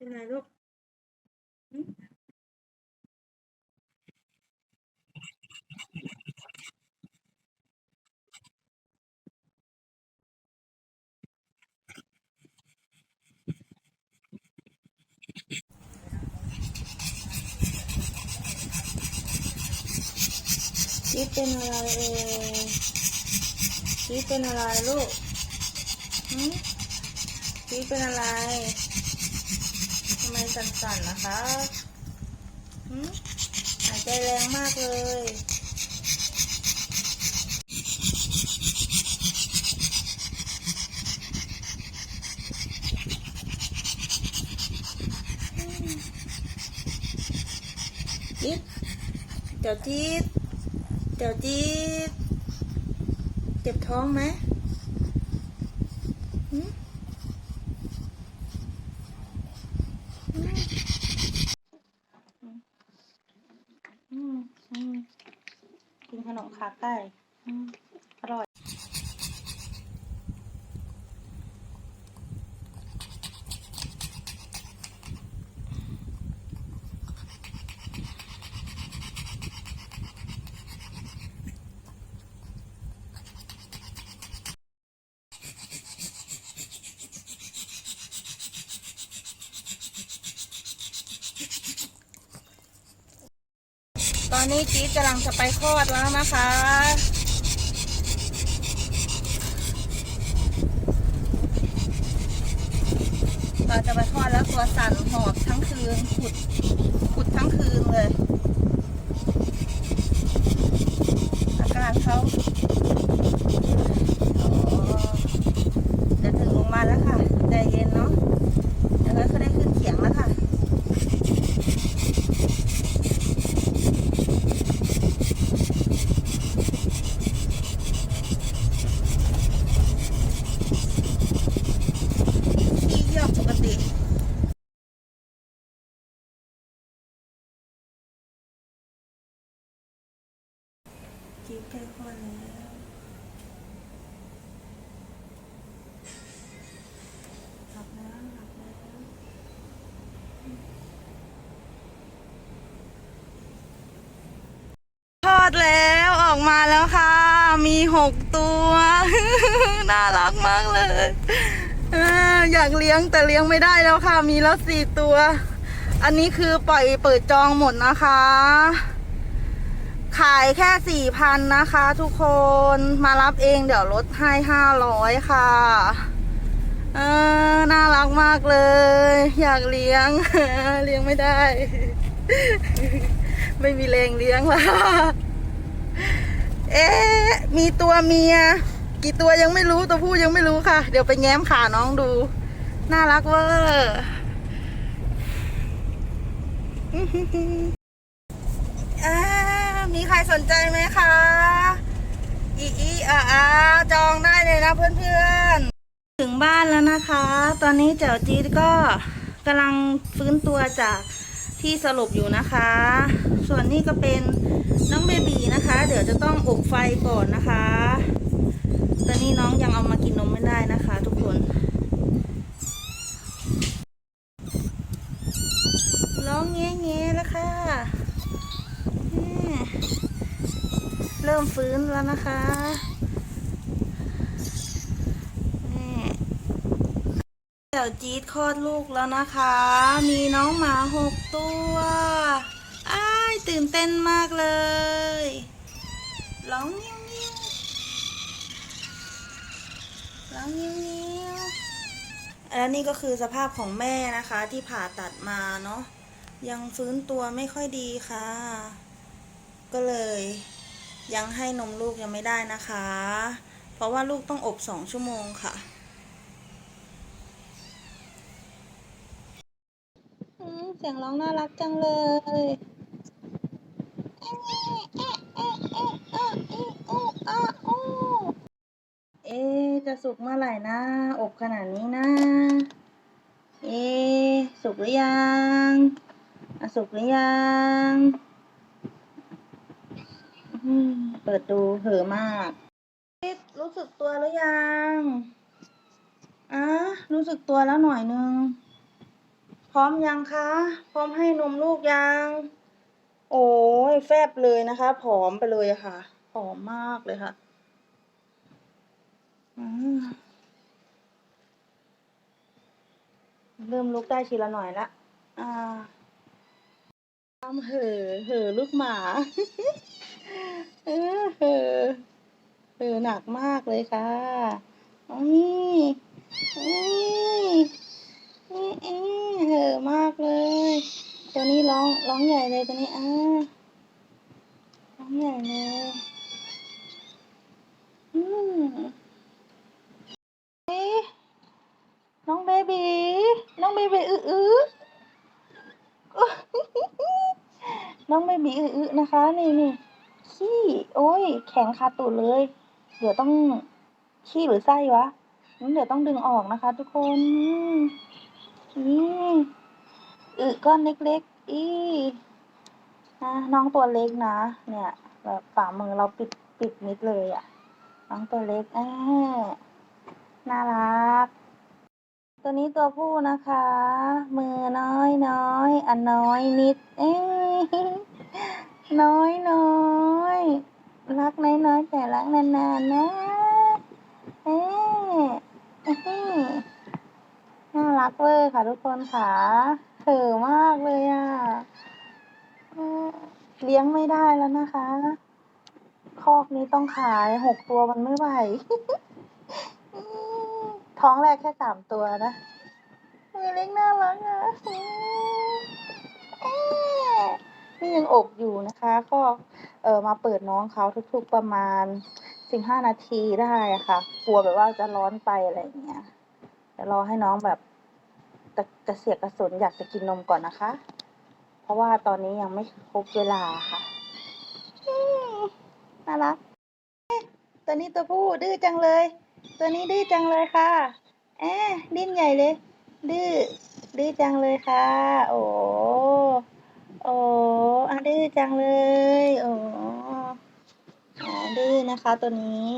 เป็นไรลูกหึชีเป็นอะไรเอ่ยชีเป็นอะไรลูกหืมชีเป็นอะไรำไมสั่นๆนะคะหืมหายใจแรงมากเลยจิ๊ดเดี๋ยวจิ๊ดเดี๋ยวจิ๊ดเจ็บท้องไหมหืมอืมอืม กินขนมขาไก่ ตอนนี้จี๊ดกำลังจะไปคลอดแล้วนะคะเราจะไปคลอดแล้วตัวสั่นหอบทั้งคืนขุดขุดทั้งคืนเลย อาการเขาอ๋อจะถึงโรงพยาบาลแล้วค่ะ ใจเย็นเนาะ เดี๋ยวเขาได้ขึ้นเขียงแล้วค่ะ ที่เยี่ยวปกติ จีบใกล้คลอดแล้วหลับแล้วหลับแล้วทอดแล้วออกมาแล้วค่ะ มีหกตัว น่ารักมากเลยอยากเลี้ยงแต่เลี้ยงไม่ได้แล้วค่ะ มีแล้วสี่ตัว อันนี้คือปล่อยเปิดจองหมดนะคะ ขายแค่สี่พันนะคะ ทุกคนมารับเองเดี๋ยวลดให้ห้าร้อยค่ะ เออน่ารักมากเลย อยากเลี้ยง เลี้ยงไม่ได้ ไม่มีแรงเลี้ยงละเอ๊ะมีตัวเมีย กี่ตัวยังไม่รู้ตัวผู้ยังไม่รู้ค่ะ เดี๋ยวไปแง้มขาน้องดู น่ารักเวอร์ มีใครสนใจไหมคะ อีอีอาอาจองได้เลยนะเพื่อนๆ ถึงบ้านแล้วนะคะ ตอนนี้เจ๋วจี๊ดก็กำลังฟื้นตัวจากที่สลบอยู่นะคะ ส่วนนี้ก็เป็นน้องเบบีนะคะ เดี๋ยวจะต้องอบไฟก่อนนะคะ ตอนนี้น้องยังเอามากินนมไม่ได้นะคะ ทุกคน ร้องแง่แง่ๆแล้วค่ะแม่เริ่มฟื้น แล้วนะคะแม่เดี๋ยวจี๊ดคลอดลูกแล้วนะคะ มีน้องหมาหกตัวอ้ายตื่นเต้นมากเลยร้องเงี้ยวเงี้ยวร้องเงี้ยวเงี้ยวและนี่ก็คือสภาพของแม่นะคะที่ผ่าตัดมาเนาะยังฟื้นตัวไม่ค่อยดีค่ะ ก็เลย ยังให้นมลูกยังไม่ได้นะคะ เพราะว่าลูกต้องอบสองชั่วโมงค่ะ เสียงร้องน่ารักจังเลยเอ๊จะสุกเมื่อไหร่นะ อบขนาดนี้นะ เอ๊สุกหรือยังอะสุกหรือยัง เปิดดูเห่อมาก รู้สึกตัวหรือยังอะรู้สึกตัวแล้วหน่อยนึง พร้อมยังคะ พร้อมให้นมลูกยัง โอ้ยแฟบเลยนะคะ ผอมไปเลยอะค่ะ ผอมมากเลยค่ะอืเริ่มลุกได้ทีละหน่อยละ อ่าทำเห่อเห่อลูกหมา เออเอเห่อหนักมากเลยค่ะอุ้ยอุ้ยอุ้ยอุ้ยเห่อมากเลย ตัวนี้ร้องร้องใหญ่เลยตัวนี้อ่าร้องใหญ่เลยอืมน้องเบบีน้องเบบีอื้ออื้อน้องเบบีอื้อนะคะนี่นี่ ขี้ โอ้ย แข็งคาตูดเลย เดี๋ยวต้องขี้หรือไส้วะงั้นเดี๋ยวต้องดึงออกนะคะ ทุกคนอืมนี่อึก้อนเล็กๆ อีนะน้องตัวเล็กนะ เนี่ย แบบฝ่ามือเราปิดปิดมิดเลยอะ่ะ น้องตัวเล็กอน่ารัก ตัวนี้ตัวผู้นะคะ มือน้อยน้อยอันน้อยนิด เอ้ น้อยน้อยรักน้อยน้อยแต่รักนานๆนะเอ๊ะอื้น่ารักเวอร์ค่ะทุกคนค่ะเห่อมากเลยอะเออเลี้ยงไม่ได้แล้วนะคะ คอกนี้ต้องขายหกตัวมันไม่ไหว ท้องแรกแค่สามตัวนะมือเล็กน่ารักอะ เอ๊ะนี่ยังอบอยู่นะคะ ก็เออมาเปิดน้องเขาทุกๆประมาณสิบห้านาทีได้ค่ะ กลัวแบบว่าจะร้อนไปอะไรอย่างเงี้ยเดี๋ยวรอให้น้องแบบกระกระเสียกกระสนอยากจะกินนมก่อนนะคะ เพราะว่าตอนนี้ยังไม่ครบเวลาค่ะน่ารักตัวนี้ตัวผู้ดื้อจังเลย ตัวนี้ดื้อจังเลยค่ะ แอะดิ้นใหญ่เลย ดื้อดื้อจังเลยค่ะ โอ้ อ้อาดื้อจังเลย โอ้อาดื้อนะคะตัวนี้